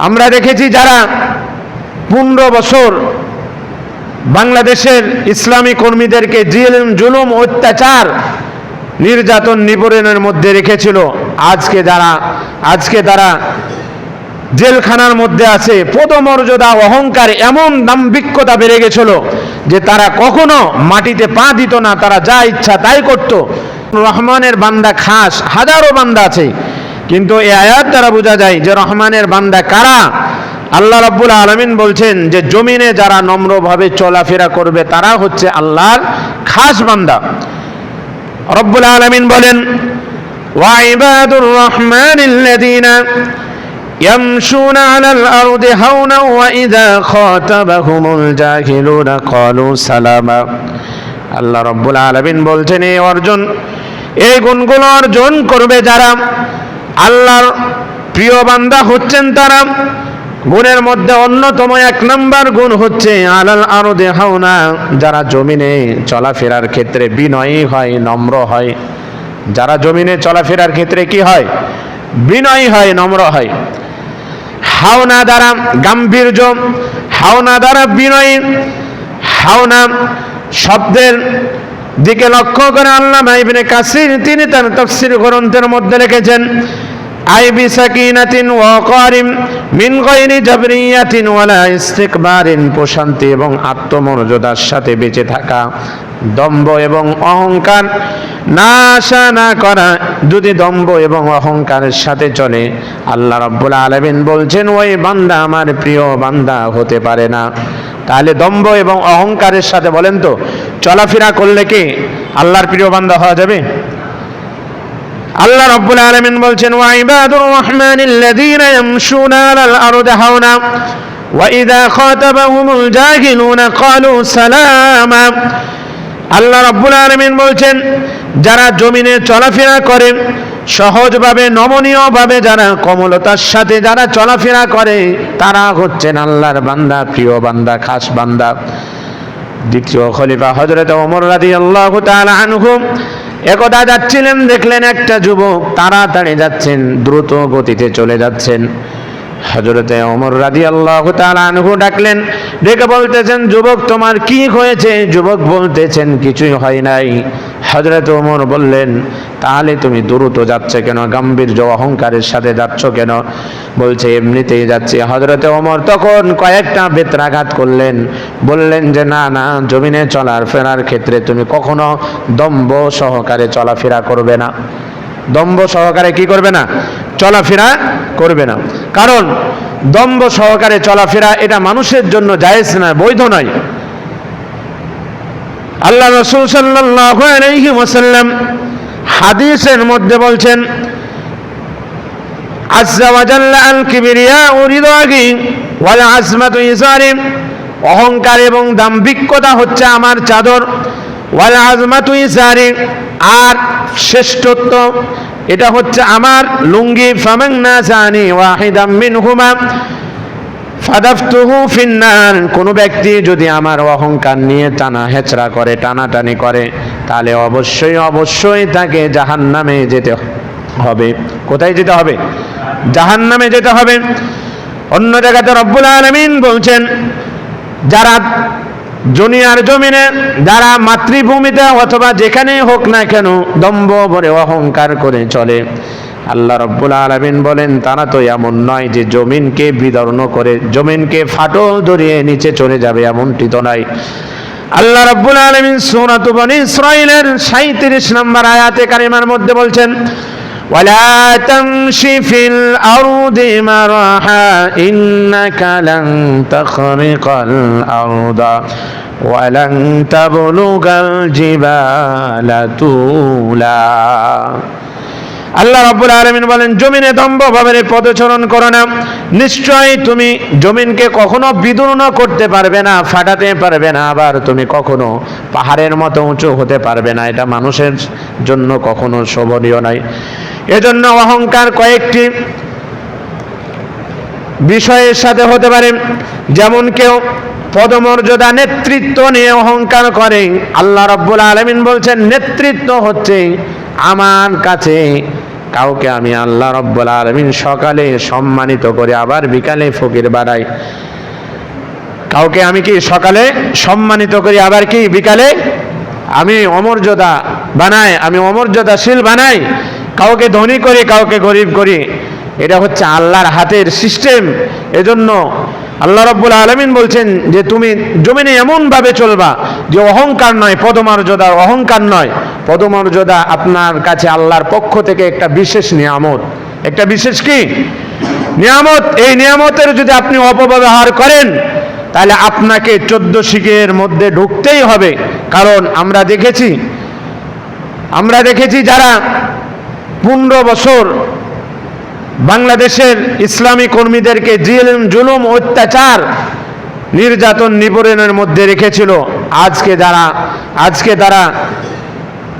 আমরা দেখেছি যারা পনেরো বছর বাংলাদেশের ইসলামী কর্মীদেরকে জেল জুলুম, অত্যাচার, নির্যাতন, নিপীড়নের মধ্যে রেখেছিল। আজকে যারা, আজকে তারা জেলখানার মধ্যে আছে, পদমর্যাদা, অহংকার এমন দাম্ভিক্যতা বেড়ে গেছিল যে তারা কখনো মাটিতে পা দিত না, তারা যা ইচ্ছা তাই করত। রহমানের বান্দা খাস, হাজারো বান্দা আছে। কিন্তু এই আয়াত দ্বারা বোঝা যায় যে রহমানের বান্দা কারা আল্লাহ রাব্বুল আলমিন বলছেন যে জমিনে যারা নম্রভাবে চলাফেরা করবে তারা হচ্ছে আল্লাহর খাস বান্দা রব্বুল আলমিন বলেন ওয়াইবাদুর রহমান يمشون على الأرض هونا وإذا خاطبهم الجاهلون قالوا سلاما আল্লাহ রব্বুল আলমিন বলছেন এই অর্জন এই গুণগুলো অর্জন করবে যারা আল্লাহর প্রিয় বান্দা হচ্ছেন তারা। গুণের মধ্যে অন্যতম এক নম্বর গুণ হচ্ছে, আলাল আরও দেহাওনা যারা জমিনে চলাফেরার ক্ষেত্রে বিনয়ী হয়, নম্র হয়। যারা জমিনে চলাফেরার ক্ষেত্রে কি হয়? বিনয়ী হয়, নম্র হয়। হাওনা দ্বারা গাম্ভীর্য, হাওনা দ্বারা বিনয়ী, হাওনা শব্দের দিকে লক্ষ্য করে আল্লাহ ইবনে কাসির, তিনি তার তফসির গ্রন্থের মধ্যে লিখেছেন আই বিসাকিনাতিন ওয়াকারিম মিন গায়রি জাবরিয়াতিন ওয়ালা ইস্তিকবারিন, প্রশান্তি এবং আত্মমর্যাদার সাথে বেঁচে থাকা, দম্ভ এবং অহংকার না আশা না করা, যদি দম্ভ এবং অহংকারের সাথে চলে, আল্লাহ রাব্বুল আলামিন বলছেন, ওই বান্দা আমার প্রিয় বান্দা হতে পারে না। তাহলে দম্ভ এবং অহংকারের সাথে বলেন তো, চলাফেরা করলে কি আল্লাহর প্রিয় বান্দা হওয়া যাবে? আল্লাহ রাব্বুল আলামিন বলছেন, ওয়া ইবাদুর রহমানিল্লাযীনা ইয়ামশুনা আলাল আরদি হাওনা ইযা খাতাবাহুমুল জাহিলুনা ক্বালু সালামা। আল্লাহ রাব্বুল আলামিন বলছেন, যারা জমিনে চলাফেরা করে, সহজভাবে নমনীয়ভাবে যারা কমলতার সাথে যারা চলাফেরা করে, তারা হচ্ছেন আল্লাহর বান্দা, প্রিয় বান্দা, খাস বান্দা। দ্বিতীয় খলিফা হজরত ওমর রাদি আল্লাহ আনহু একদা যাচ্ছিলেন, দেখলেন একটা যুবক তাড়াতাড়ি যাচ্ছেন, দ্রুত গতিতে চলে যাচ্ছেন। হজরতে অমর রাজি আল্লাহ আনহু ডাকলেন, ডেকে বলতেছেন, যুবক, তোমার কি হয়েছে? যুবক বলতেছেন, কিছুই হয় নাই। হজরত ওমর বললেন, তাহলে তুমি দ্রুত যাচ্ছে কেন? গাম্ভীর্য অহংকারের সাথে যাচ্ছ কেন? বলছে, এমনিতেই যাচ্ছি। হজরত ওমর তখন কয়েকটা বেত্রাঘাত করলেন। বললেন যে, না না, জমিনে চলার, ফেরার ক্ষেত্রে তুমি কখনো দম্ভ সহকারে চলাফেরা করবে না। দম্ভ সহকারে কি করবে না? চলাফেরা করবে না। কারণ দম্ভ সহকারে চলাফেরা এটা মানুষের জন্য জায়েজ না, বৈধ নয়। আল্লাহ রসুল সাল্লাল্লাহু আলাইহি হাদিসের মধ্যে বলছেন অহংকার এবং দাম্ভিক্যতা হচ্ছে আমার চাদর। ওয়াল আজমাতু ইজারি। আর শ্রেষ্ঠত্ব, এটা হচ্ছে আমার লুঙ্গি। ফামাং না জানি ওয়াহিদাম মিনহুমা। ফাদাফতুহু ফিন্নার, কোনো ব্যক্তি যদি আমার অহংকার নিয়ে টানা হেচড়া করে, টানাটানি করে, তাহলে অবশ্যই অবশ্যই তাকে জাহান্নামে যেতে হবে। কোথায় যেতে হবে? জাহান্নামে যেতে হবে। অন্য জায়গাতে রব্বুল আলমিন বলছেন, যারা জুনিয়ার জমিনে, যারা মাতৃভূমিতে অথবা যেখানে হোক না কেন দম্ভ ভরে অহংকার করে চলে আল্লাহ রব্বুল আলমিন বলেন তারা তো এমন নয় যে জমিনকে বিদর্ণ করে জমিনকে ফাটল ধরিয়ে নিচে চলে যাবে এমনটি তো নয় আল্লাহ রব্বুল আলমিন সুরাত বনি ইসরাইলের সাঁত্রিশ নম্বর আয়াতে কারিমার মধ্যে বলছেন ولا تمش في الأرض مرحا إنك لن تخرق الأرض ولن تبلغ الجبال طولا আল্লাহ রাব্বুল আলামিন বলেন, জমিনে দম্ভ ভাবে পদচরণ করো না। নিশ্চয়ই তুমি জমিনকে কখনো বিদূর্ণ করতে পারবে না, ফাটাতে পারবে না, আবার তুমি কখনো পাহাড়ের মতো উঁচু হতে পারবে না। এটা মানুষের জন্য কখনো শোভনীয় নয়। এজন্য অহংকার কয়েকটি বিষয়ের সাথে হতে পারে। যেমন কেউ পদমর্যাদা নেতৃত্ব নিয়ে অহংকার করে, আল্লাহ রব্বুল আলমিন বলছেন, নেতৃত্ব হচ্ছে আমার কাছে কাউকে আমি আল্লাহ রব্বুল আলমিন সকালে সম্মানিত করে আবার বিকালে ফকির বাড়াই কাউকে আমি কি সকালে সম্মানিত করি, আবার কি বিকালে? আমি অমর্যাদা বানাই, আমি অমর্যাদাশীল বানাই, কাউকে ধনী করি, কাউকে গরিব করি। এটা হচ্ছে আল্লাহর হাতের সিস্টেম এজন্য আল্লাহ রব্বুল আলমিন বলছেন যে তুমি জমিনে এমনভাবে চলবা যে অহংকার নয়, পদমর্যাদা অহংকার নয়। পদমর্যাদা আপনার কাছে আল্লাহর পক্ষ থেকে একটা বিশেষ নিয়ামত। একটা বিশেষ কি? নিয়ামত। এই নিয়ামতের যদি আপনি অপব্যবহার করেন, তাহলে আপনাকে চোদ্দ শিখের মধ্যে ঢুকতেই হবে। কারণ আমরা দেখেছি আমরা দেখেছি যারা পনেরো বছর বাংলাদেশের ইসলামী কর্মীদেরকে জিলম জুলুম অত্যাচার নির্যাতন নিপীড়নের মধ্যে রেখেছিল। আজকে যারা, আজকে তারা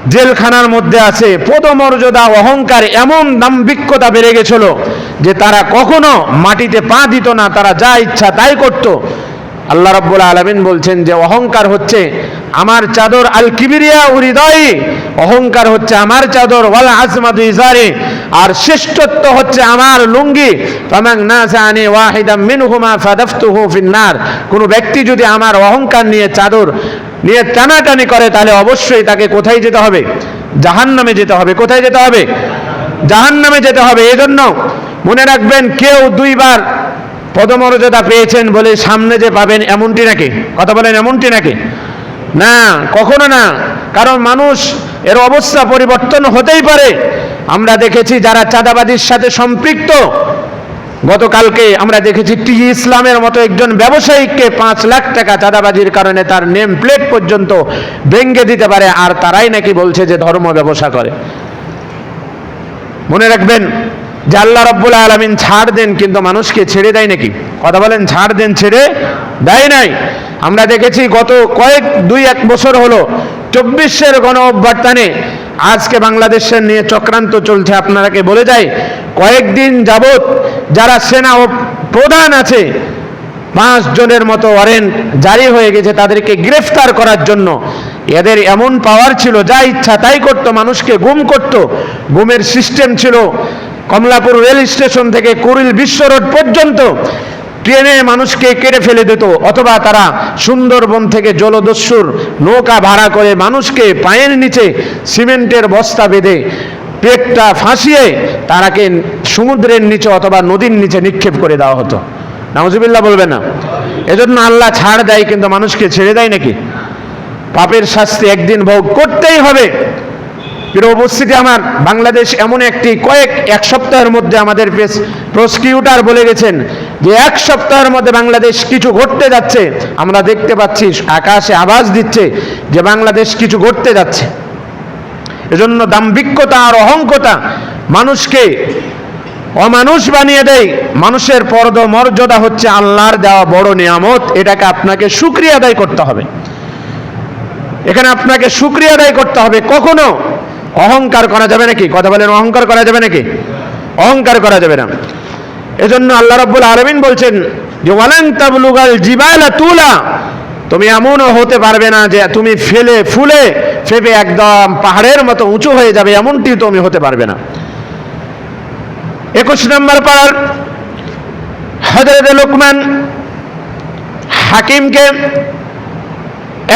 জেলখানার মধ্যে আছে, পদমর্যাদা, অহংকার এমন দাম্ভিকতা বেড়ে গেছিল যে তারা কখনো মাটিতে পা দিত না, তারা যা ইচ্ছা তাই করত। আল্লাহ রাব্বুল আলামিন বলছেন যে অহংকার হচ্ছে আমার চাদর আল কিবিরিয়া হৃদয়ে অহংকার হচ্ছে আমার চাদর ওয়াল আজমাদু ইজারে, আর শ্রেষ্ঠত্ব হচ্ছে আমার লুঙ্গি। ফামান নাসানি ওয়াহিদাম মিনহুমা ফাদাফতুহু ফিন্নার। কোন ব্যক্তি যদি আমার অহংকার নিয়ে চাদর নিয়ে টানাটানি করে, তাহলে অবশ্যই তাকে কোথায় যেতে হবে? জাহান্নামে যেতে হবে। কোথায় যেতে হবে? জাহান্নামে যেতে হবে। এজন্য মনে রাখবেন, কেউ দুইবার পদমর্যাদা পেয়েছেন বলে সামনে যে পাবেন এমনটি নাকি? কথা বলেন, এমনটি নাকি? না, কখনো না। কারণ মানুষ এর অবস্থা পরিবর্তন হতেই পারে। আমরা দেখেছি যারা চাঁদাবাজির সাথে সম্পৃক্ত, গতকালকে আমরা দেখেছি টি ইসলামের মতো একজন ব্যবসায়ীকে পাঁচ লাখ টাকা চাঁদাবাজির কারণে তার নেম প্লেট পর্যন্ত ভেঙ্গে দিতে পারে, আর তারাই নাকি বলছে যে ধর্ম ব্যবসা করে। মনে রাখবেন আল্লাহ রব্বুল আলমিন ছাড় দেন, কিন্তু মানুষকে ছেড়ে দেয় নাকি? কথা বলেন, ছাড় দেন, ছেড়ে দেয় নাই। আমরা দেখেছি গত কয়েক, দুই, এক বছর হলো চব্বিশের গণ অভ্যর্থনে আজকে বাংলাদেশের নিয়ে চক্রান্ত চলছে। আপনারাকে বলে যায়, কয়েকদিন যাবত যারা সেনা প্রধান আছে, পাঁচ জনের মতো ওয়ারেন্ট জারি হয়ে গেছে তাদেরকে গ্রেফতার করার জন্য। এদের এমন পাওয়ার ছিল, যা ইচ্ছা তাই করত, মানুষকে গুম করত। গুমের সিস্টেম ছিল কমলাপুর রেল স্টেশন থেকে কুড়িল বিশ্ব রোড পর্যন্ত ট্রেনে মানুষকে কেড়ে ফেলে দিত, অথবা তারা সুন্দরবন থেকে জলদস্যুর নৌকা ভাড়া করে মানুষকে পায়ের নিচে সিমেন্টের বস্তা বেঁধে পেটটা ফাঁসিয়ে তারাকে সমুদ্রের নিচে অথবা নদীর নিচে নিক্ষেপ করে দেওয়া হতো। নামজিবিল্লা বলবে না। এজন্য আল্লাহ ছাড় দেয়, কিন্তু মানুষকে ছেড়ে দেয় নাকি? পাপের শাস্তি একদিন ভোগ করতেই হবে। প্রিয় উপস্থিতি আমার, বাংলাদেশ এমন একটি কয়েক, এক সপ্তাহের মধ্যে আমাদের প্রসিকিউটার বলে গেছেন যে এক সপ্তাহের মধ্যে বাংলাদেশ কিছু ঘটতে যাচ্ছে। আমরা দেখতে পাচ্ছি, আকাশে আওয়াজ দিচ্ছে যে বাংলাদেশ কিছু ঘটতে যাচ্ছে। এজন্য দাম্ভিক্যতা আর অহংকতা মানুষকে অমানুষ বানিয়ে দেয়। মানুষের পরদ মর্যাদা হচ্ছে আল্লাহর দেওয়া বড় নিয়ামত। এটাকে আপনাকে সুক্রিয়া আদায় করতে হবে। এখানে আপনাকে সুক্রিয়া আদায় করতে হবে। কখনো অহংকার করা যাবে নাকি? কথা বলেন, অহংকার করা যাবে নাকি? অহংকার করা যাবে না। এজন্য আল্লাহ রাব্বুল আলামিন বলছেন যে, ওয়ালান তাবলুগাল জিবালা তুলা। তুমি এমনও হতে পারবে না যে, তুমি ফেলে, ফুলে, ফেপে একদম পাহাড়ের মতো উঁচু হয়ে যাবে এমনটি তুমি হতে পারবে না। একুশ নম্বর পাড়ার হজরত লোকমান হাকিমকে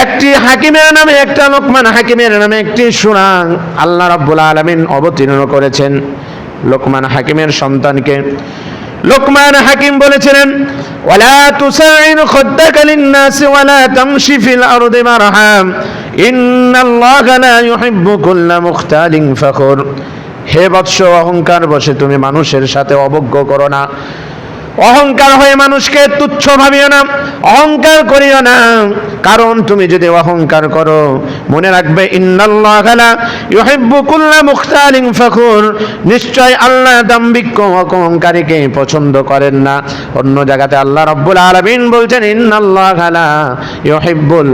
একটি হাকিমের নামে, একটা লোকমান হাকিমের নামে, একটি সুরাং আল্লাহ রাব্বুল আলামিন অবতীর্ণ করেছেন। লোকমান হাকিমের সন্তানকে লোকমান হাকিম বলেছিলেন, ওয়ালা তুসাইর খাদ্দাকা লিন-নাস ওয়ালা তামশি ফিল আরদি মারহাম। ইন্নাল্লাহা লা ইউহিব্বু কুল্লা মুখতালিন ফখুর। হে বৎস অহংকার বসে তুমি মানুষের সাথে অবজ্ঞ করো না। অহংকার হয়ে মানুষকে তুচ্ছ ভাবিও না, অহংকার করিও না। কারণ তুমি যদি অহংকার করো, মনে রাখবে নিশ্চয় আল্লাহ দাম্ভিক অহংকারীকে পছন্দ করেন না। অন্য জায়গাতে আল্লাহ রাব্বুল আলামিন বলছেন ইউহিব্বুল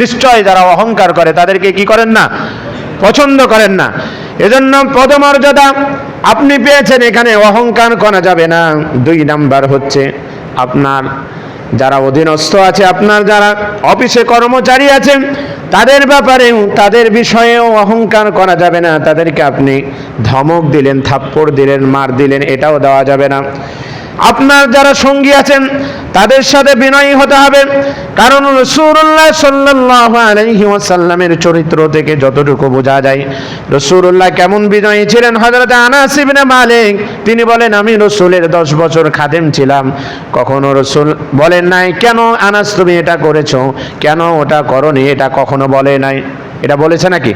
নিশ্চয় যারা অহংকার করে, তাদেরকে কি করেন না? পছন্দ করেন না। এজন্য পদমর্যাদা, আপনি পেয়েছেন এখানে, অহংকার করা যাবে না। দুই নাম্বার হচ্ছে, আপনার যারা অধীনস্থ আছে, আপনার যারা অফিসে কর্মচারী আছেন তাদের ব্যাপারেও, তাদের বিষয়েও অহংকার করা যাবে না। তাদেরকে আপনি ধমক দিলেন, থাপ্পড় দিলেন, মার দিলেন, এটাও দেওয়া যাবে না। আপনার যারা সঙ্গী আছেন, তাদের সাথে বিনয়ী হতে হবে। কারণ রসুরুল্লাহ সাল্লাহ আলহিউসাল্লামের চরিত্র থেকে যতটুকু বোঝা যায় রসুরুল্লাহ কেমন বিনয়ী ছিলেন? হজরত আনাস ইবনে মালিক, তিনি বলেন, আমি রসুলের দশ বছর খাদেম ছিলাম। কখনো রসুল বলেন নাই, কেন আনাস তুমি এটা করেছ? কেন ওটা করনি? এটা কখনো বলে নাই। এটা বলেছে নাকি?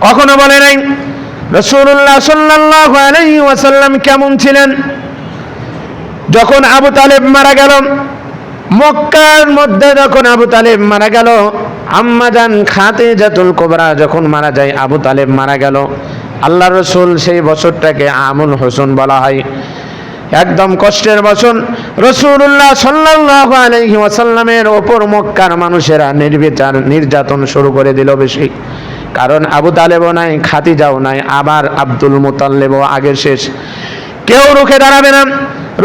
কখনো বলে নাই। রসুল্লাহ সাল্লাহ আলহি ওয়াসাল্লাম কেমন ছিলেন? যখন আবু তালেব মারা গেল, মক্কার মধ্যে যখন আবু তালেব মারা গেল আম্মাজান খাতে জাতুল কোবরা যখন মারা যায়, আবু তালেব মারা গেল। আল্লাহ রসুল সেই বছরটাকে আমুল হোসেন বলা হয়। একদম কষ্টের বছর। রসুল্লাহ সাল্লাহ আলহি ওয়াসাল্লামের ওপর মক্কার মানুষেরা নির্বিচার নির্যাতন শুরু করে দিল বেশি। কারণ আবু তালেবও নাই, খাতিজাও নাই, আবার আব্দুল মুতাল্লেবও আগের শেষ। কেউ রুখে দাঁড়াবে না।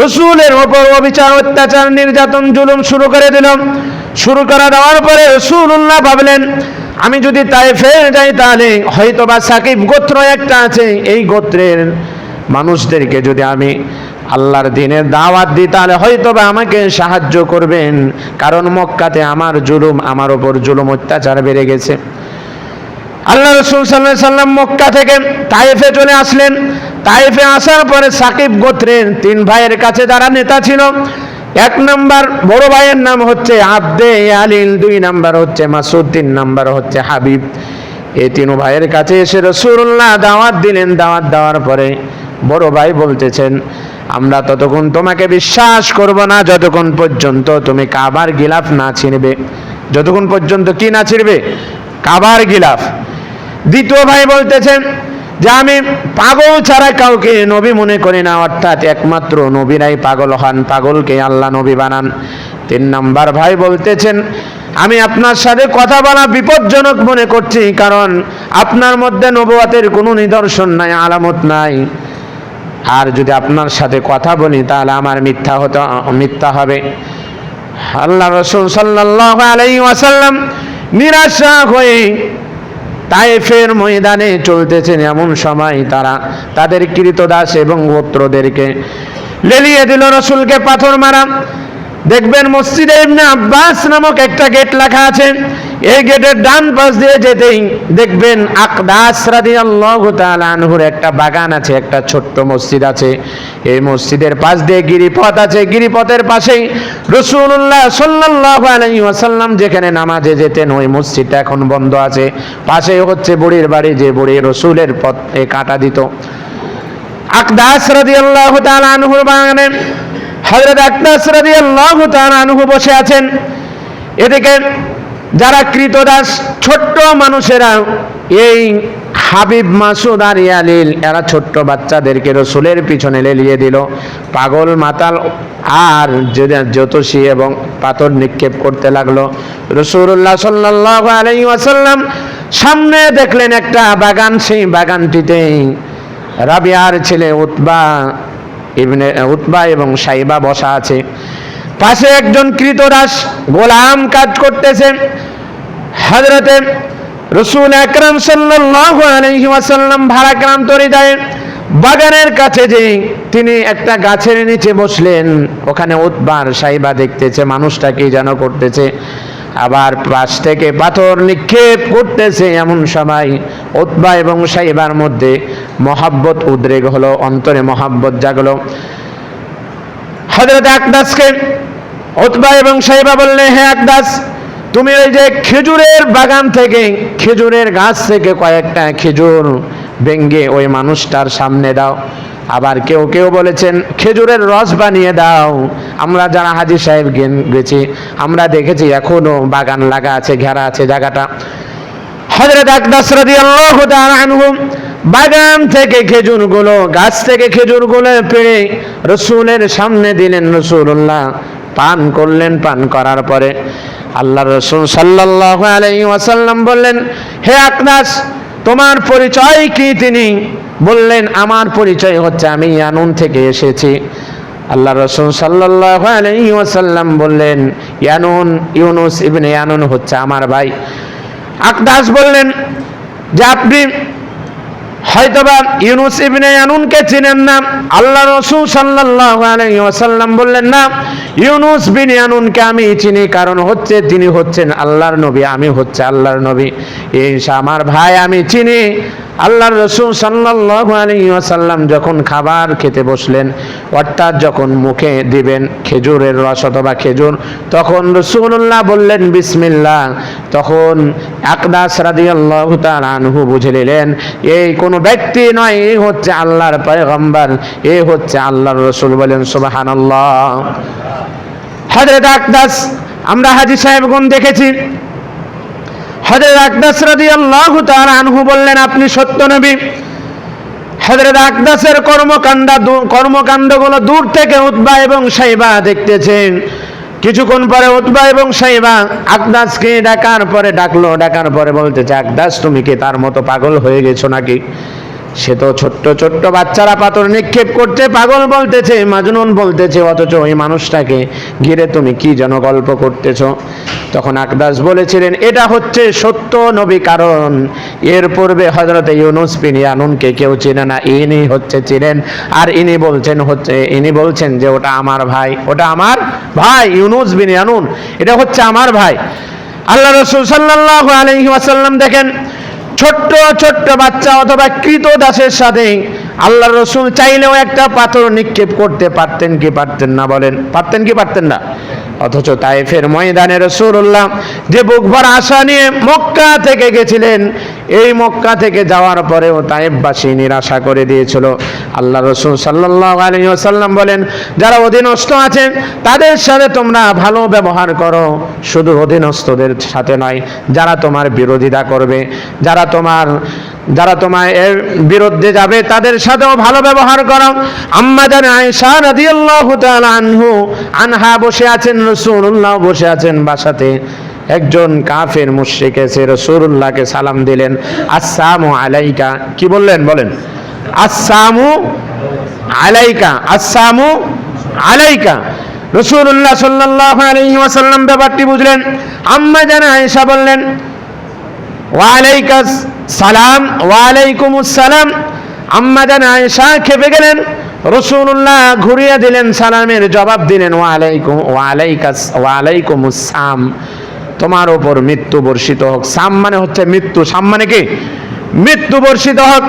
রসুলের ওপর অবিচার, অত্যাচার, নির্যাতন, জুলুম শুরু করে দিল। শুরু করা দেওয়ার পরে রসুল্লাহ ভাবলেন, আমি যদি তাই ফের যাই তাহলে হয়তো বা সাকিব গোত্র একটা আছে। এই গোত্রের মানুষদেরকে যদি আমি আল্লাহর দিনের দাওয়াত দিই, তাহলে হয়তো বা আমাকে সাহায্য করবেন। কারণ মক্কাতে আমার জুলুম, আমার ওপর জুলুম, অত্যাচার বেড়ে গেছে। আল্লাহ রসুল সাল্লাহ সাল্লাম মক্কা থেকে তাইফে চলে আসলেন। তাইফে আসার পরে সাকিব গোত্রের তিন ভাইয়ের কাছে যারা নেতা ছিল। এক নাম্বার বড় ভাইয়ের নাম হচ্ছে আব্দে আলিল, দুই নাম্বার হচ্ছে মাসুদ, তিন নাম্বার হচ্ছে হাবিব। এই তিন ভাইয়ের কাছে এসে রসুল্লাহ দাওয়াত দিলেন। দাওয়াত দেওয়ার পরে বড় ভাই বলতেছেন, আমরা ততক্ষণ তোমাকে বিশ্বাস করব না যতক্ষণ পর্যন্ত তুমি কাবার গিলাফ না ছিঁড়বে। যতক্ষণ পর্যন্ত কি না ছিঁড়বে কাবার গিলাফ। দ্বিতীয় ভাই বলতেছেন যে আমি পাগল ছাড়া কাউকে নবী মনে করি না, অর্থাৎ একমাত্র নবীরাই পাগল হন, পাগলকে আল্লাহ নবী বানান। তিন নাম্বার ভাই বলতেছেন, আমি আপনার সাথে কথা বলা বিপজ্জনক মনে করছি, কারণ আপনার মধ্যে নবুয়াতের কোনো নিদর্শন নাই, আলামত নাই। আর যদি আপনার সাথে কথা বলি, তাহলে আমার মিথ্যা হতে, মিথ্যা হবে। আল্লাহ রসুল সাল্লাহ আলাই ওয়াসাল্লাম নিরাশা হয়ে তায়েফের ময়দানে চলতেছেন এমন সময় তারা তাদের কৃতদাস এবং গোত্রদেরকে লেলিয়ে দিল রসুলকে পাথর মারা। দেখবেন মসজিদে ইবনে আব্বাস নামক একটা গেট লেখা আছে। এই গেটের ডান পাশ দিয়ে যেতেই দেখবেন আকদাস রাদিয়াল্লাহু তাআলা আনহুর একটা বাগান আছে, একটা ছোট্ট মসজিদ আছে। এই মসজিদের পাশ দিয়ে গিরিপথ আছে। গিরিপথের পাশেই রাসূলুল্লাহ সাল্লাল্লাহু আলাইহি ওয়াসাল্লাম যেখানে নামাজে যেতেন, ওই মসজিদটা এখন বন্ধ আছে। পাশেই হচ্ছে বুড়ির বাড়ি, যে বুড়ি রসুলের পথ কাটা দিত। আকদাস রাদিয়াল্লাহু তাআলা আনহুর বাগানে হযরত আকদাস রাদিয়াল্লাহু তাআলা আনহু বসে আছেন। এদিকে যারা কৃতদাস, ছোট্ট মানুষেরা, এই হাবিব মাসুদ আর ইয়ালিল, এরা ছোট্ট বাচ্চাদেরকে রসুলের পিছনে লেলিয়ে দিল। পাগল, মাতাল আর জ্যোতষী এবং পাথর নিক্ষেপ করতে লাগল। রসুল্লাহ সাল্লাহ আলাই ওয়াসাল্লাম সামনে দেখলেন একটা বাগান, সেই বাগানটিতে রাবিয়ার ছেলে উতবা ইবনে উতবা এবং সাইবা বসা আছে। পাশে একজন কৃতদাস, গোলাম কাজ করতেছে। হজরতে রসুল আকরাম সাল্লাল্লাহু আলাইহি ওয়াসাল্লাম ভারাক্রান্ত হৃদয়ে বাগানের কাছে যে তিনি একটা গাছের নিচে বসলেন। ওখানে উৎবার সাইবা দেখতেছে, মানুষটা কি যেন করতেছে। আবার পাশ থেকে পাথর নিক্ষেপ করতেছে এমন সময় উৎবা এবং সাইবার মধ্যে মহাব্বত উদ্রেক হলো, অন্তরে মহাব্বত জাগলো। হজরত আকদাসকে ওতবা এবং সাইবা বললে, হে আকদাস, তুমি ওই যে খেজুরের বাগান থেকে, খেজুরের গাছ থেকে কয়েকটা খেজুর ভেঙ্গে ওই মানুষটার সামনে দাও। আবার কেউ কেউ বলেছেন, খেজুরের রস বানিয়ে দাও। আমরা যারা হাজি সাহেব গেছি, আমরা দেখেছি এখনও বাগান লাগা আছে, ঘেরা আছে জায়গাটা। হজরত আকদাস রাদিয়াল্লাহু বাগান থেকে খেজুরগুলো, গাছ থেকে খেজুরগুলো পেড়ে রসুলের সামনে দিলেন রসুল্লাহ পান করলেন, পান করার পরে আল্লাহ রসুল সাল্লাল্লাহু আলাইহি ওয়াসাল্লাম বললেন, হে আকদাস তোমার পরিচয় কি তিনি? বললেন, আমার পরিচয় হচ্ছে আমি ইয়ানুন থেকে এসেছি। আল্লাহ রসুল সাল্লাহ আলাইহি বললেন, ইয়ানুন, ইউনুস ইবনে ইয়ানুন হচ্ছে আমার ভাই। আকদাস বললেন, যে আপনি হয়তোবা ইউনুস ইবনে আনুনকে চিনেন না, আল্লাহ রসুল সাল্লাল্লাহু আলাইহি ওয়াসাল্লাম বললেন, না, ইউনুস বিন আনুনকে আমি চিনি, কারণ হচ্ছে তিনি হচ্ছেন আল্লাহর নবী, আমি হচ্ছে আল্লাহর নবী। এই আমার ভাই আমি চিনি। আল্লাহর রসুল ওয়াসাল্লাম যখন খাবার খেতে বসলেন, অর্থাৎ যখন মুখে দিবেন খেজুরের রস অথবা খেজুর, তখন রসুল্লাহ বললেন, বিসমিল্লাহ। তখন আকদাস রাদিয়াল্লাহু তাআলা আনহু বুঝে নিলেন, এই কোনো ব্যক্তি নয়, এই হচ্ছে আল্লাহর পয়গম্বর, এই হচ্ছে আল্লাহর রসুল। বলেন, সুবহানাল্লাহ। হযরত আকদাস, আমরা হাজী সাহেবগণ দেখেছি হযরত আকদাস রাজি আল্লাহ তার আনহু বললেন, আপনি সত্য নবী। হজরত আকদাসের কর্মকাণ্ড কর্মকাণ্ডগুলো দূর থেকে উদ্বা এবং সাইবা দেখতেছেন। কিছুক্ষণ পরে উদ্বা এবং সাইবা আকদাসকে ডাকার পরে ডাকলো, ডাকার পরে বলতেছে, আকদাস, তুমি কি তার মতো পাগল হয়ে গেছো নাকি? সে তো ছোট্ট ছোট্ট বাচ্চারা পাথর নিক্ষেপ করছে, পাগল বলতেছে, মাজনুন বলতেছে, অথচ ওই মানুষটাকে ঘিরে তুমি কি যেন গল্প করতেছো? তখন আকদাস বলেছিলেন, এটা হচ্ছে সত্য নবী কারণ। এর পূর্বে হজরতে ইউনুস বিন ইয়ানুনকে কেউ চেনে না, ইনি হচ্ছে চিনেন আর ইনি বলছেন হচ্ছে, ইনি বলছেন যে ওটা আমার ভাই, ওটা আমার ভাই, ইউনুস বিন ইয়ানুন, এটা হচ্ছে আমার ভাই। আল্লাহ রসুল সাল্লাল্লাহু আলাইহি ওয়াসাল্লাম দেখেন ছোট্ট ছোট্ট বাচ্চা অথবা কৃত দাসের সাথে আল্লাহ রসুল চাইলেও একটা পাথর নিক্ষেপ করতে পারতেন কি পারতেন না বলেন? পারতেন কি পারতেন না? অথচ তাইফের ময়দানে রসুল্লাহ যে বুক ভরা আশা নিয়ে মক্কা থেকে গেছিলেন, এই মক্কা থেকে যাওয়ার পরেও তাইফবাসী নিরাশা করে দিয়েছিল। আল্লাহ রসুল সাল্লাহ আলী সাল্লাম বলেন, যারা অধীনস্থ আছেন তাদের সাথে তোমরা ভালো ব্যবহার করো। শুধু অধীনস্থদের সাথে নয়, যারা তোমার বিরোধিতা করবে, যারা তোমার যারা তোমায় এর বিরুদ্ধে যাবে, তাদের সাথেও ভালো ব্যবহার করো। আম্মা জানে আয়েশা রাদিয়াল্লাহু তাআলা আনহু, আনহা বসে আছেন, রাসূলুল্লাহ বসে আছেন বাসাতে। একজন কাফের মুশরিক এসে রাসূলুল্লাহকে সালাম দিলেন আসসালামু আলাইকা। কি বললেন? বলেন আসসালামু আলাইকা আসসালামু আলাইকা। রসুল্লাহ সাল্লাল্লাহু আলাইহি ওয়াসাল্লাম ব্যাপারটি বুঝলেন। আম্মা জানে আয়েশা বললেন সালাম সালাম। ঘুরিয়ে দিলেন, সালামের জবাব দিলেন, ওয়ালাইকুম ওয়ালাইকুম তোমার ওপর মৃত্যু বর্ষিত হোক। সাম মানে হচ্ছে মৃত্যু। সাম মানে কি? মৃত্যু বর্ষিত হোক।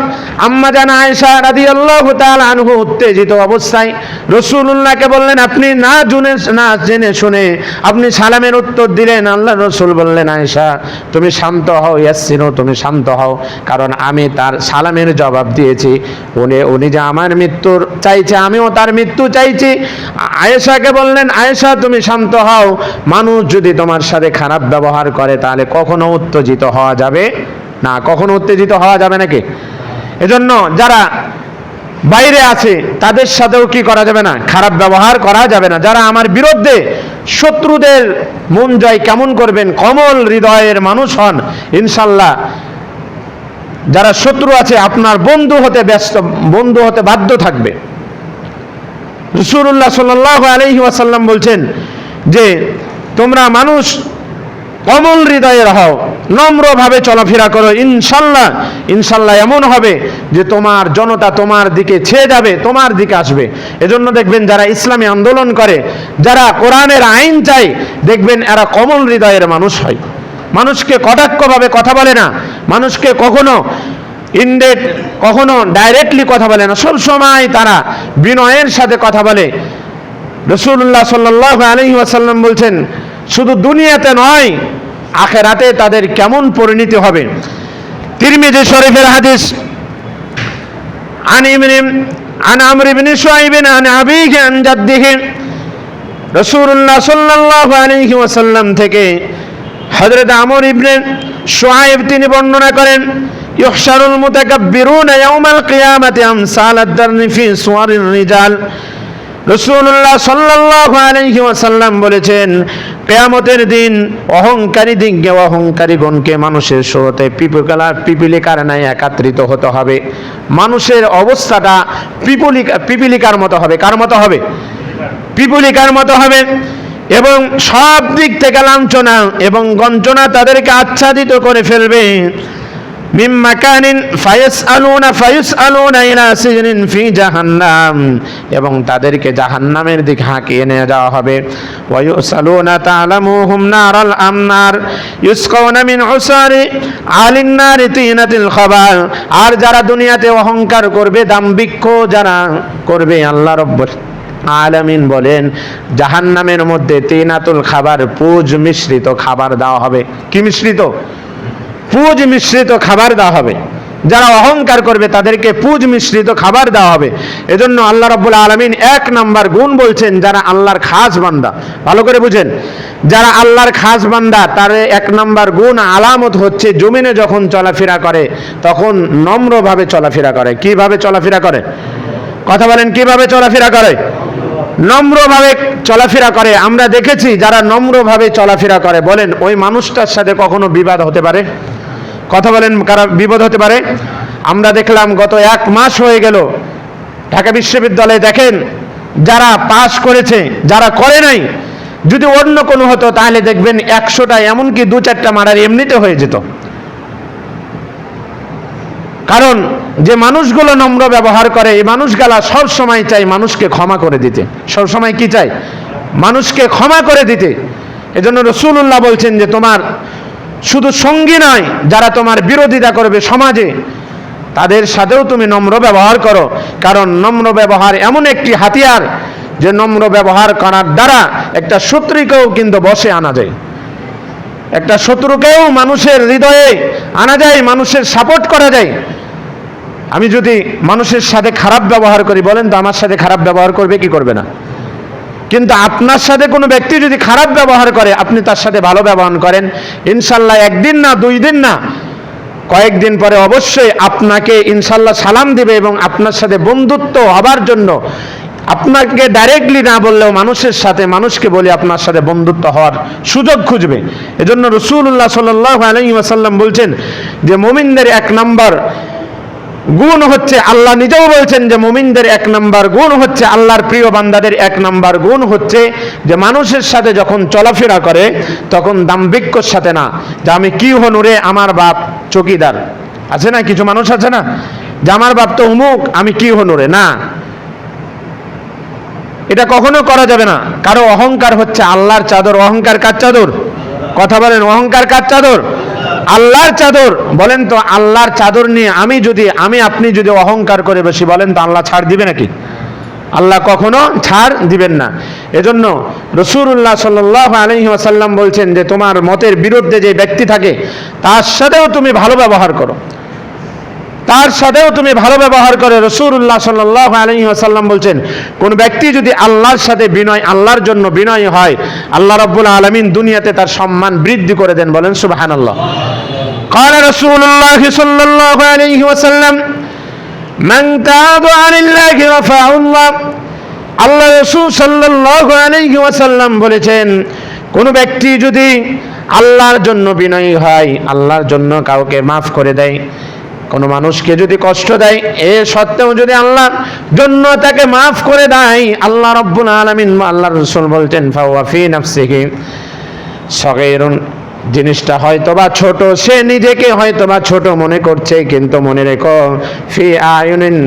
আম্মা জান আয়েশা রাদিয়াল্লাহু তাআলা আনহু উত্তেজিত অবস্থায় রাসূলুল্লাহকে বললেন, আপনি না জুনে, না জেনে শুনে আপনি সালামের উত্তর দিলেন। আল্লাহ রসুল বললেন, আয়েশা, তুমি শান্ত হও ইয়াসিনো তুমি শান্ত হও, কারণ আমি তার সালামের জবাব দিয়েছি। উনি উনি যে আমার মৃত্যুর চাইছে, আমিও তার মৃত্যু চাইছি। আয়েশাকে বললেন, আয়েশা, তুমি শান্ত হও। মানুষ যদি তোমার সাথে খারাপ ব্যবহার করে, তাহলে কখনো উত্তেজিত হওয়া যাবে না, কখনো উত্তেজিত হওয়া যাবে নাকি? এজন্য যারা বাইরে আছে, তাদের সাথেও কি করা যাবে না? খারাপ ব্যবহার করা যাবে না। যারা আমার বিরুদ্ধে শত্রুদের মন জয় কেমন করবেন, কমল হৃদয়ের মানুষ হন, ইনশাল্লাহ। যারা শত্রু আছে, আপনার বন্ধু হতে ব্যস্ত, বন্ধু হতে বাধ্য থাকবে। রসুল্লাহ সাল আলহি ওয়াসাল্লাম বলছেন যে, তোমরা মানুষ কমল হৃদয়ের হও নম্রভাবে চলাফেরা করো, ইনশাল্লাহ ইনশাল্লাহ এমন হবে যে তোমার জনতা তোমার দিকে ছেয়ে যাবে, তোমার দিকে আসবে। এজন্য দেখবেন যারা ইসলামী আন্দোলন করে, যারা কোরআনের আইন চাই দেখবেন এরা কমল হৃদয়ের মানুষ হয়। মানুষকে কটাক্ষভাবে কথা বলে না, মানুষকে কখনো ইনডেট কখনো ডাইরেক্টলি কথা বলে না। সব সময় তারা বিনয়ের সাথে কথা বলে। রসুল্লাহ সাল্লাহ আলহি ওয়াসাল্লাম বলছেন শুধু দুনিয়াতে নয় আখেরাতে তাদের কেমন পরিণতি হবে তিরমিজি শরীফের হাদিস عن ابن عن عمرو بن شعيب عن أبيه عن جده رسول الله صلى الله عليه وسلم থেকে হযরত আমর ইবনে শুআইব তিনি বর্ণনা করেন ইহশারুল মুতাকাব্বিরুনা ইয়াউমাল কিয়ামাতি আমসাল আদ-দারনি ফি সুওয়ারির রিজাল রসুল্লাহ ওয়াসাল্লাম বলেছেন, কেয়ামতের দিন অহংকারী দিনকে অহংকারীগণকে মানুষের স্রোতে পিপিকালার পিপিলিকার নাই একাত্রিত হতে হবে। মানুষের অবস্থাটা পিপুলিকা, পিপিলিকার মতো হবে। কার মতো হবে? পিপুলিকার মতো হবে। এবং সব দিক থেকে লাঞ্ছনা এবং গঞ্চনা তাদেরকে আচ্ছাদিত করে ফেলবে। মিম মাকানিন ফায়াসআলুনা ফায়াসআলুনা ইলা সিজনিন ফি জাহান্নাম। এবং তাদেরকে জাহান্নামের দিকে হাঁকিয়ে নিয়ে যাওয়া হবে। ইউসালুনা তা'লামুহুম নারাল আমনার, ইউসকাউনা মিন উসারি আলিন নারি তিনাতিল খাবার। আর যারা দুনিয়াতে অহংকার করবে, দাম্ভিক্য যারা করবে, আল্লাহ রব্বুল আলামিন বলেন, জাহান্নামের মধ্যে তিনাতুল খাবার পুজ মিশ্রিত খাবার দেওয়া হবে। কি মিশ্রিত? পুজ মিশ্রিত খাবার দেওয়া হবে। যারা অহংকার করবে, তাদেরকে পুজ মিশ্রিত খাবার দেওয়া হবে। এজন্য আল্লাহ রব্বুল আলমিন এক নাম্বার গুণ বলছেন, যারা আল্লাহর খাস বান্দা। ভালো করে বুঝেন, যারা আল্লাহর খাস বান্দা, তার এক নাম্বার গুণ আলামত হচ্ছে জমিনে যখন চলাফেরা করে, তখন নম্রভাবে চলাফেরা করে। কীভাবে চলাফেরা করে? কথা বলেন, কীভাবে চলাফেরা করে? নম্রভাবে চলাফেরা করে। আমরা দেখেছি যারা নম্রভাবে চলাফেরা করে, বলেন, ওই মানুষটার সাথে কখনো বিবাদ হতে পারে? কথা বলেন, কারা বিপদ হতে পারে? আমরা দেখলাম গত এক মাস হয়ে গেল, ঢাকা বিশ্ববিদ্যালয়ে দেখেন, যারা পাশ করেছে, যারা করে নাই, যদি অন্য কোনো হতো, তাহলে দেখবেন একশোটা, এমনকি দু চারটা মারার এমনিতে হয়ে যেত। কারণ যে মানুষগুলো নম্র ব্যবহার করে, এই মানুষগুলা সব সময় চাই মানুষকে ক্ষমা করে দিতে। সব সময় কি চাই মানুষকে ক্ষমা করে দিতে। এজন্য রসুল্লাহ বলছেন যে, তোমার শুধু সঙ্গী নয়, যারা তোমার বিরোধিতা করবে সমাজে, তাদের সাথেও তুমি নম্র ব্যবহার করো। কারণ নম্র ব্যবহার এমন একটি হাতিয়ার, যে নম্র ব্যবহার করার দ্বারা একটা শত্রুকেও কিন্তু বসে আনা যায়। একটা শত্রুকেও মানুষের হৃদয়ে আনা যায়, মানুষের সাপোর্ট করা যায়। আমি যদি মানুষের সাথে খারাপ ব্যবহার করি, বলেন তো আমার সাথে খারাপ ব্যবহার করবে, কি করবে না? কিন্তু আপনার সাথে কোনো ব্যক্তি যদি খারাপ ব্যবহার করে, আপনি তার সাথে ভালো ব্যবহার করেন, ইনশাল্লাহ একদিন না, দুই দিন না, কয়েকদিন পরে অবশ্যই আপনাকে ইনশাল্লাহ সালাম দিবে এবং আপনার সাথে বন্ধুত্ব হবার জন্য আপনাকে ডাইরেক্টলি না বললেও মানুষের সাথে, মানুষকে বলে আপনার সাথে বন্ধুত্ব হওয়ার সুযোগ খুঁজবে। এজন্য রসুল্লাহ সাল্লাহ বলছেন যে, মোমিনদের এক নম্বর গুণ হচ্ছে আল্লাহ নিজেও বলছেন যে, মুমিনদের এক নাম্বার গুণ হচ্ছে আল্লাহর প্রিয় বান্দাদের এক নাম্বার গুণ হচ্ছে যে, মানুষের সাথে যখন চলাফেরা করে, তখন দাম্ভিক্যর সাথে না। যে, আমি কি হনু রে? আমার বাপ চকিদার। আছে না? কিছু মানুষ আছে না? যে, আমার বাপ তো উমুক আমি কি হনু রে? না। এটা কখনো করা যাবে না। কারও অহংকার হচ্ছে আল্লাহর চাদর। অহংকার কার চাদর? কথা বলেন, অহংকার কার চাদর? আল্লাহর চাদর। বলেন তো, আল্লাহর চাদর নিয়ে আমি যদি, আমি আপনি যদি অহংকার করে বসি, বলেন তো আল্লাহ ছাড় দিবে নাকি? আল্লাহ কখনো ছাড় দিবেন না। এজন্য রসুল্লাহ সাল্লাহ আলহি আসাল্লাম বলছেন যে, তোমার মতের বিরুদ্ধে যে ব্যক্তি থাকে, তার সাথেও তুমি ভালো ব্যবহার করো। তার সাথেও তুমি ভালো ব্যবহার করে রসুল্লাহ সাল্লাহ আলহি আসাল্লাম বলছেন কোন ব্যক্তি যদি আল্লাহর সাথে বিনয় আল্লাহর জন্য বিনয় হয় আল্লাহ রব্বুল আলমিন দুনিয়াতে তার সম্মান বৃদ্ধি করে দেন বলেন সুবাহান আল্লাহ قال رسول الله صلى الله عليه وسلم من تواضع لله رفعه الله আল্লাহ রসুল সাল্লাল্লাহু আলাইহি ওয়াসাল্লাম বলেছেন কোন ব্যক্তি যদি আল্লাহর জন্য বিনয়ী হয় আল্লাহর জন্য কাউকে মাফ করে দেয় কোনো মানুষকে যদি কষ্ট দেয়, এ সত্ত্বেও যদি আল্লাহর জন্য তাকে মাফ করে দেয়, আল্লাহ রব্বুল আলামিন আল্লাহ রসুল বলছেন ফাওয়াফি নাফসিহি। সগেরুন, জিনিসটা হয়তোবা ছোট, সে নিজেকে হয়তো বা ছোট মনে করছে, কিন্তু মনে রেখো, ফি আয়ুনিন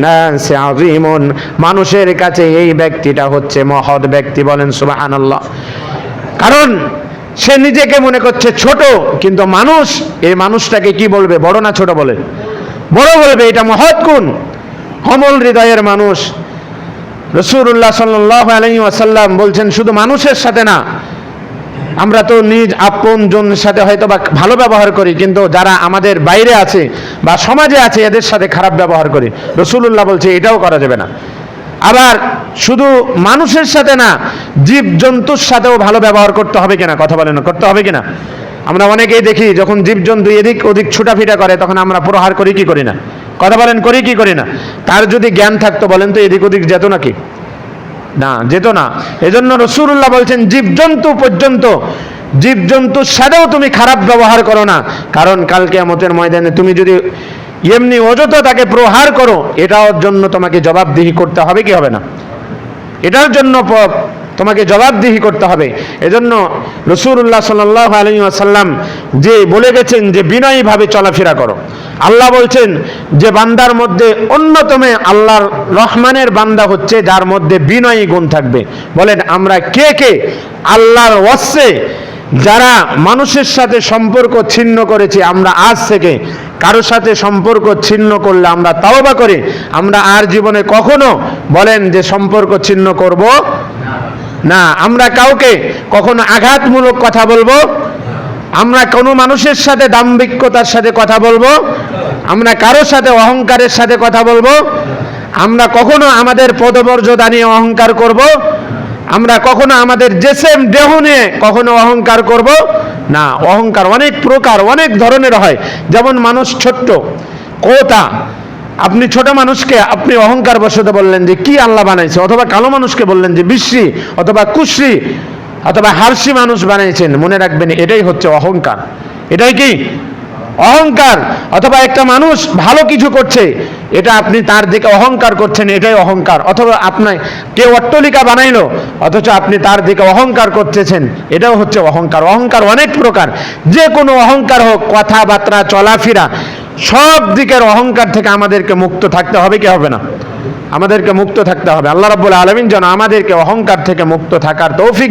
মানুষের কাছে এই ব্যক্তিটা হচ্ছে মহৎ ব্যক্তি বলেন, সুবহানাল্লাহ। কারণ, সে নিজেকে মনে করছে ছোট, কিন্তু মানুষ, এই মানুষটাকে কি বলবে? বড় না ছোট বলে? বড় বলবে, এটা মহৎ গুণ। কমল হৃদয়ের মানুষ রসুল্লাহ সাল্লাহ আলহি আসাল্লাম বলছেন, শুধু মানুষের সাথে না, আমরা তো নিজ আপন জনের সাথে হয়তো বা ভালো ব্যবহার করি, কিন্তু যারা আমাদের বাইরে আছে বা সমাজে আছে, এদের সাথে খারাপ ব্যবহার করি। রসুল্লাহ বলছে, এটাও করা যাবে না। আবার শুধু মানুষের সাথে না জীব জন্তুর সাথেও ভালো ব্যবহার করতে হবে কিনা? কথা বলেন করতে হবে কিনা? আমরা অনেকেই দেখি, যখন জীবজন্তু এদিক ওদিক ছুটাফিটা করে, তখন আমরা প্রহার করি, কি করি না? কথা বলেন, করি, কি করি না? তার যদি জ্ঞান থাকতো, বলেন তো, এদিক ওদিক যেত নাকি? না, যেত না। এজন্য রসুল্লাহ বলছেন, জীবজন্তু পর্যন্ত, জীবজন্তুর সাথেও তুমি খারাপ ব্যবহার করো না। কারণ কালকে আমতের ময়দানে তুমি যদি এমনি অযথা তাকে প্রহার করো, এটার জন্য তোমাকে জবাবদিহি করতে হবে, কি হবে না? এটার জন্য তোমাকে জবাবদিহি করতে হবে। এজন্য রসুল্লাহ সাল্লাহ আলী আসাল্লাম যে বলে গেছেন যে বিনয়ীভাবে চলাফেরা করো। আল্লাহ বলছেন যে বান্দার মধ্যে অন্যতম আল্লাহর রহমানের বান্দা হচ্ছে, যার মধ্যে বিনয়ী গুণ থাকবে। বলেন, আমরা কে কে? আল্লাহর ওয়াসে যারা মানুষের সাথে সম্পর্ক ছিন্ন করেছি, আমরা আজ থেকে কারোর সাথে সম্পর্ক ছিন্ন করলে আমরা তাওবা করি। আমরা আর জীবনে কখনো বলেন যে সম্পর্ক ছিন্ন করব না। আমরা কাউকে কখনো আঘাতমূলক কথা বলব? আমরা কোনো মানুষের সাথে দাম্ভিক্যতার সাথে কথা বলব? আমরা কারোর সাথে অহংকারের সাথে কথা বলব? আমরা কখনো আমাদের পদমর্যাদা নিয়ে অহংকার করব? আমরা কখনো আমাদের জেসেম দেহ নিয়ে কখনো অহংকার করব? না, অহংকার অনেক প্রকার, অনেক ধরনের হয়। যেমন মানুষ ছোট্ট কোতা আপনি ছোট মানুষকে আপনি অহংকার বসতে বললেন যে, কি আল্লাহ বানাইছে? অথবা কালো মানুষকে বললেন যে, বিশ্রী অথবা কুশ্রী অথবা হার্সি মানুষ বানিয়েছেন মনে রাখবেন, এটাই হচ্ছে অহংকার। এটাই কি? অহংকার অথবা একটা মানুষ ভালো কিছু করছে, এটা আপনি তার দিকে অহংকার করছেন, এটাই অহংকার। অথবা আপনার কেউ অট্টলিকা বানাইলো, অথচ আপনি তার দিকে অহংকার করতেছেন, এটাও হচ্ছে অহংকার। অহংকার অনেক প্রকার, যে কোনো অহংকার হোক, কথাবার্তা, চলাফেরা, সব দিকের অহংকার থেকে আমাদেরকে মুক্ত থাকতে হবে, কি হবে না? আমাদেরকে মুক্ত থাকতে হবে। আল্লাহ রাব্বুল আলমিন যেন আমাদেরকে অহংকার থেকে মুক্ত থাকার তৌফিক